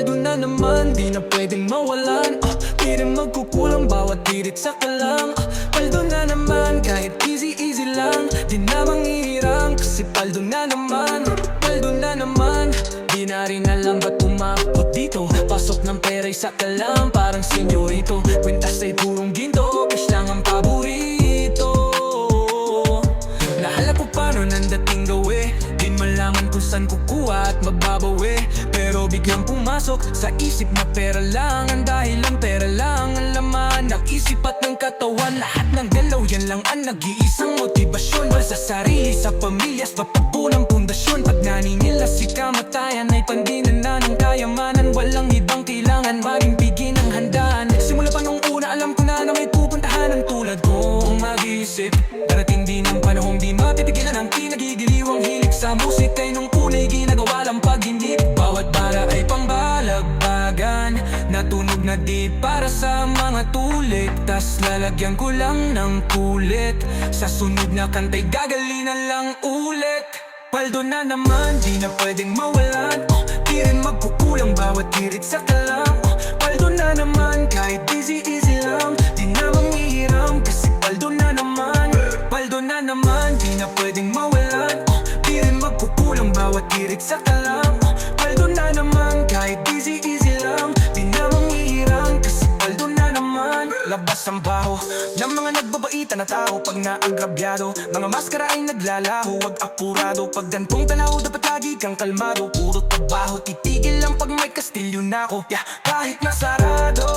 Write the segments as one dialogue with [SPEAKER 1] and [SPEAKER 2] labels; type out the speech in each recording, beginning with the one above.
[SPEAKER 1] Sweldo na naman, di na pwedeng mawalan uh, Di rin magkukulang bawat tirit sa kalang uh, Paldo na naman, kahit easy-easy lang. Di na manghihirang, kasi paldo na naman. Paldo na naman, di na rin alam ba't umakot dito. Pasok ng pera'y sa kalang, parang senyorito. Kwintas ay purong ginto, cash lang ang paborito. Nahala ko paano nang dating gawe Di malaman kung saan kukulang at magbabawi Pero biglang pumasok sa isip na pera lang Ang dahilan pera lang ang laman. Ng isip at ng katawan Lahat ng galaw yan lang ang nag-iisang motibasyon. Sa sarili, sa pamilya, sa pagbuo ng pundasyon. Pag naninila si kamatayan ay pandinan na ng kayamanan. Walang ibang kailangan maging bigin ng handaan. Simula pa nung una alam ko na na may pupuntahan ng tulad kong mag-iisip Darating din ang panahong di matitigilan ang kinagigiliwang hilig sa musika'y nung Bawat bara ay pangbalagbagan Natunog na di para sa mga tulik Tas lalagyan ko lang ng kulit. Sa sunod na kanta'y gagalinan lang ulit. Paldo na naman, di na pwedeng mawalan. Oh, Di rin magkukulang bawat tirit sa kalam. Oh, Paldo na naman, kahit easy easy lang. Di na manghihiram kasi paldo na naman. Paldo na naman, di na pwedeng mawalan. Oh, Di rin magkukulang bawat tirit sa kalam na naman, kahit easy easy lang. Di na manghihiram kasi paldo na naman. Labas ang baho ng mga nagbabaitan na tao. Pag naagrabyado Mga maskara ay naglalaho. Huwag apurado Pag gantong tanaw dapat lagi kang kalmado. Puro trabaho Titigil lang pag may kastilyo na ako. Yeah, Kahit nasarado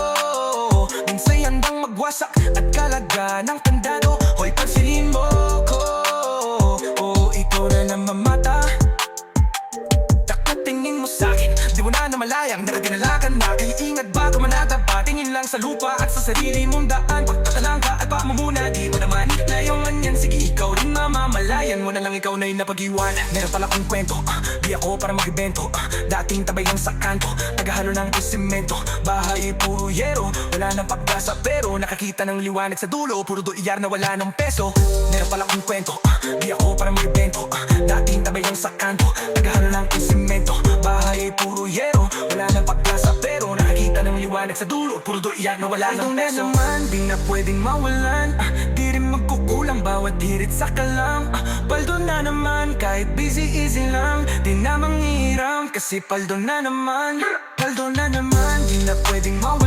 [SPEAKER 1] Minsa'y handang magwasak At kalaga ng kandado. Hoy pansinin mo ko Oo, ikaw na namamata sa lupa At sa sarili mong daan. Pagtatalang ka at pamumuna Di mo naman na yung anyan. Sige ikaw rin mamamalayan Mo na lang ikaw na'y napag-iwan. Meron pala kong kwento ah, Di ako para mag-ibento ah, Dating tabay lang sa kanto Tagahalo ng isimento. Bahay ay puro yero Wala nang pag-asa pero Nakakita ng liwanag sa dulo. Puro doyar na wala ng peso. Meron pala kong kwento ah, Di ako para mag-ibento ah, Dating tabay lang sa kanto Tagahalo ng Liwanag sa dulo Puro doyar na wala ng peso. naman Di na pwedeng mawalan ah, Di rin magkukulang Bawat hirit sa kalam. Ah, Paldo na naman Kahit busy easy lang. Di na manghiram Kasi paldo na naman. Paldo na naman Di na pwedeng mawalan